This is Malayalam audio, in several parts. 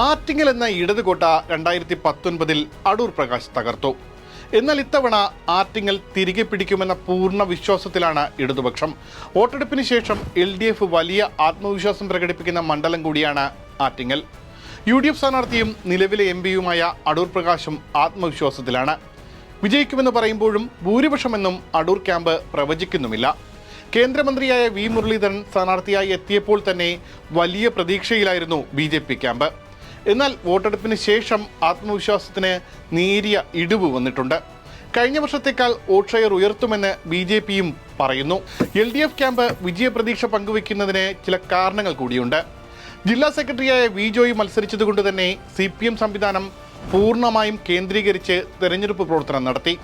ആറ്റിങ്ങൽ എന്ന ഇടതുകോട്ട രണ്ടായിരത്തി പത്തൊൻപതിൽ അടൂർ പ്രകാശ് തകർത്തു. എന്നാൽ ഇത്തവണ ആറ്റിങ്ങൽ തിരികെ പിടിക്കുമെന്ന പൂർണ വിശ്വാസത്തിലാണ് ഇടതുപക്ഷം. വോട്ടെടുപ്പിന് ശേഷം എൽ ഡി എഫ് വലിയ ആത്മവിശ്വാസം പ്രകടിപ്പിക്കുന്ന മണ്ഡലം കൂടിയാണ് ആറ്റിങ്ങൽ. യു ഡി എഫ് സ്ഥാനാർത്ഥിയും നിലവിലെ എം പിയുമായ അടൂർ പ്രകാശും ആത്മവിശ്വാസത്തിലാണ്. വിജയിക്കുമെന്ന് പറയുമ്പോഴും ഭൂരിപക്ഷമെന്നും അടൂർ ക്യാമ്പ് പ്രവചിക്കുന്നുമില്ല. കേന്ദ്രമന്ത്രിയായ വി മുരളീധരൻ സ്ഥാനാർത്ഥിയായി എത്തിയപ്പോൾ തന്നെ വലിയ പ്രതീക്ഷയിലായിരുന്നു ബി ജെ പി ക്യാമ്പ്. എന്നാൽ വോട്ടെടുപ്പിന് ശേഷം ആത്മവിശ്വാസത്തിന് നേരിയ ഇടിവ് വന്നിട്ടുണ്ട്. കഴിഞ്ഞ വർഷത്തേക്കാൾ വോട്ട് ഷെയർ ഉയർത്തുമെന്ന് ബി ജെ പിയും പറയുന്നു. എൽ ഡി എഫ് ക്യാമ്പ് വിജയപ്രതീക്ഷ പങ്കുവയ്ക്കുന്നതിന് ചില കാരണങ്ങൾ കൂടിയുണ്ട്. ജില്ലാ സെക്രട്ടറിയായ വി ജോയി മത്സരിച്ചതുകൊണ്ട് തന്നെ സി പി എം സംവിധാനം പൂർണമായും കേന്ദ്രീകരിച്ച് തെരഞ്ഞെടുപ്പ് പ്രവർത്തനം നടത്തി.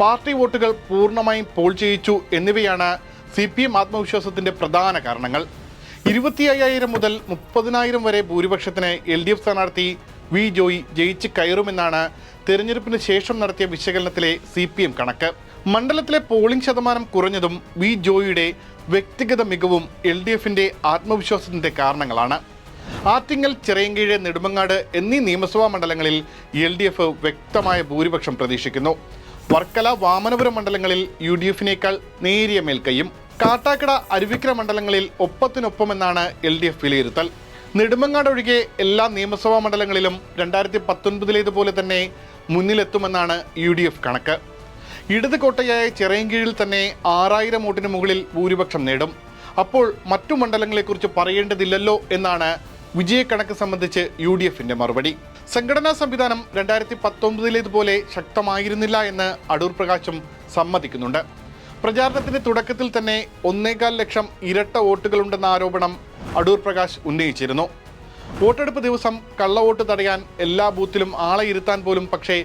പാർട്ടി വോട്ടുകൾ പൂർണമായും പോൾ ചെയ്യിച്ചു എന്നിവയാണ് സി പി എം ആത്മവിശ്വാസത്തിന്റെ പ്രധാന കാരണങ്ങൾ. ഇരുപത്തി അയ്യായിരം മുതൽ മുപ്പതിനായിരം വരെ ഭൂരിപക്ഷത്തിന് എൽ ഡി എഫ് സ്ഥാനാർത്ഥി വി ജോയി ജയിച്ച് കയറുമെന്നാണ് തെരഞ്ഞെടുപ്പിന് ശേഷം നടത്തിയ വിശകലനത്തിലെ സി പി എം കണക്ക്. മണ്ഡലത്തിലെ പോളിംഗ് ശതമാനം കുറഞ്ഞതും വി ജോയിയുടെ വ്യക്തിഗത മികവും എൽ ഡി എഫിന്റെ ആത്മവിശ്വാസത്തിന്റെ കാരണങ്ങളാണ്. ആറ്റിങ്ങൽ ചിറയൻകീഴ് നെടുമങ്ങാട് എന്നീ നിയമസഭാ മണ്ഡലങ്ങളിൽ എൽ ഡി എഫ് വ്യക്തമായ ഭൂരിപക്ഷം പ്രതീക്ഷിക്കുന്നു. വർക്കല വാമനപുരം മണ്ഡലങ്ങളിൽ യു ഡി എഫിനേക്കാൾ നേരിയ മേൽക്കൈയും കാട്ടാക്കട അരുവിക്കര മണ്ഡലങ്ങളിൽ ഒപ്പത്തിനൊപ്പമെന്നാണ് എൽ ഡി എഫ് വിലയിരുത്തൽ. നെടുമങ്ങാട് ഒഴികെ എല്ലാ നിയമസഭാ മണ്ഡലങ്ങളിലും രണ്ടായിരത്തി പത്തൊൻപതിലേതുപോലെ തന്നെ മുന്നിലെത്തുമെന്നാണ് യു ഡി എഫ് കണക്ക്. ഇടത് കോട്ടയായ ചിറയൻകീഴിൽ തന്നെ ആറായിരം വോട്ടിന് മുകളിൽ ഭൂരിപക്ഷം നേടും. അപ്പോൾ മറ്റു മണ്ഡലങ്ങളെക്കുറിച്ച് പറയേണ്ടതില്ലല്ലോ എന്നാണ് വിജയക്കണക്ക് സംബന്ധിച്ച് യു ഡി എഫിന്റെ മറുപടി. സംഘടനാ സംവിധാനം രണ്ടായിരത്തി പത്തൊമ്പതിലേതുപോലെ ശക്തമായിരുന്നില്ല എന്ന് അടൂർ പ്രകാശും സമ്മതിക്കുന്നുണ്ട്. പ്രചാരണത്തിന്റെ തുടക്കത്തിൽ തന്നെ ഒന്നേകാൽ ലക്ഷം ഇരട്ട വോട്ടുകളുണ്ടെന്ന ആരോപണം അടൂർ പ്രകാശ് ഉന്നയിച്ചിരുന്നു. വോട്ടെടുപ്പ് ദിവസം കള്ളവോട്ട് തടയാൻ എല്ലാ ബൂത്തിലും ആളെ ഇരുത്താൻ പോലും പക്ഷേ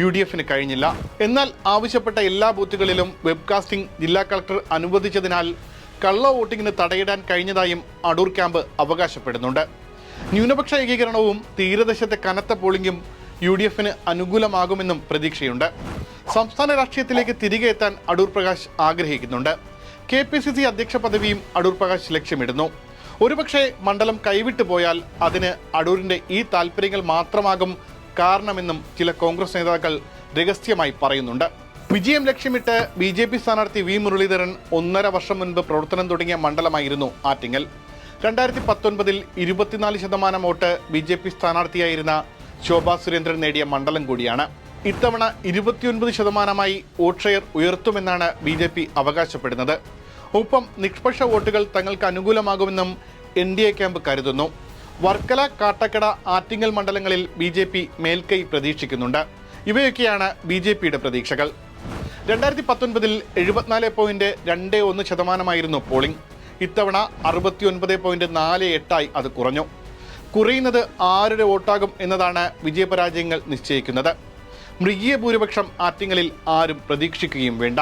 യു ഡി എഫിന് കഴിഞ്ഞില്ല. എന്നാൽ ആവശ്യപ്പെട്ട എല്ലാ ബൂത്തുകളിലും വെബ്കാസ്റ്റിംഗ് ജില്ലാ കളക്ടർ അനുവദിച്ചതിനാൽ കള്ള വോട്ടിങ്ങിന് തടയിടാൻ കഴിഞ്ഞതായും അടൂർ ക്യാമ്പ് അവകാശപ്പെടുന്നുണ്ട്. ന്യൂനപക്ഷ ഏകീകരണവും തീരദേശത്തെ കനത്ത പോളിംഗും യു ഡി എഫിന് അനുകൂലമാകുമെന്നും പ്രതീക്ഷയുണ്ട്. സംസ്ഥാന രാഷ്ട്രീയത്തിലേക്ക് തിരികെ എത്താൻ അടൂർ പ്രകാശ് ആഗ്രഹിക്കുന്നുണ്ട്. കെ പി സി സി അധ്യക്ഷ പദവിയും അടൂർ പ്രകാശ് ലക്ഷ്യമിടുന്നു. ഒരുപക്ഷെ മണ്ഡലം കൈവിട്ടു പോയാൽ അതിന് അടൂരിന്റെ ഈ താല്പര്യങ്ങൾ മാത്രമാകും കാരണമെന്നും ചില കോൺഗ്രസ് നേതാക്കൾ രഹസ്യമായി പറയുന്നുണ്ട്. വിജയം ലക്ഷ്യമിട്ട് ബി ജെ പി സ്ഥാനാർത്ഥി വി മുരളീധരൻ ഒന്നര വർഷം മുൻപ് പ്രവർത്തനം തുടങ്ങിയ മണ്ഡലമായിരുന്നു ആറ്റിങ്ങൽ. രണ്ടായിരത്തി പത്തൊൻപതിൽ ഇരുപത്തിനാല് ശതമാനം വോട്ട് ബി ജെ പി സ്ഥാനാർത്ഥിയായിരുന്ന ശോഭാ സുരേന്ദ്രൻ നേടിയ മണ്ഡലം കൂടിയാണ്. ഇത്തവണ ഇരുപത്തിയൊൻപത് ശതമാനമായി വോട്ട് ഷെയർ ഉയർത്തുമെന്നാണ് ബി ജെ പി അവകാശപ്പെടുന്നത്. ഒപ്പം നിഷ്പക്ഷ വോട്ടുകൾ തങ്ങൾക്ക് അനുകൂലമാകുമെന്നും എൻ ഡി എ ക്യാമ്പ് കരുതുന്നു. വർക്കല കാട്ടക്കട ആറ്റിങ്ങൽ മണ്ഡലങ്ങളിൽ ബി ജെ പി മേൽക്കൈ പ്രതീക്ഷിക്കുന്നുണ്ട്. ഇവയൊക്കെയാണ് ബി ജെ പിയുടെ പ്രതീക്ഷകൾ. രണ്ടായിരത്തി പത്തൊൻപതിൽ എഴുപത്തിനാല് പോയിന്റ് രണ്ട് ഒന്ന് ശതമാനമായിരുന്നു പോളിംഗ്. ഇത്തവണ അറുപത്തി ഒൻപത് പോയിന്റ് നാല് എട്ടായി അത് കുറഞ്ഞു. കുറയുന്നത് ആരുടെ വോട്ടാകും എന്നതാണ് വിജയപരാജയങ്ങൾ നിശ്ചയിക്കുന്നത്. മൃഗീയ ഭൂരിപക്ഷം ആറ്റിങ്ങലിൽ ആരും പ്രതീക്ഷിക്കുകയും വേണ്ട.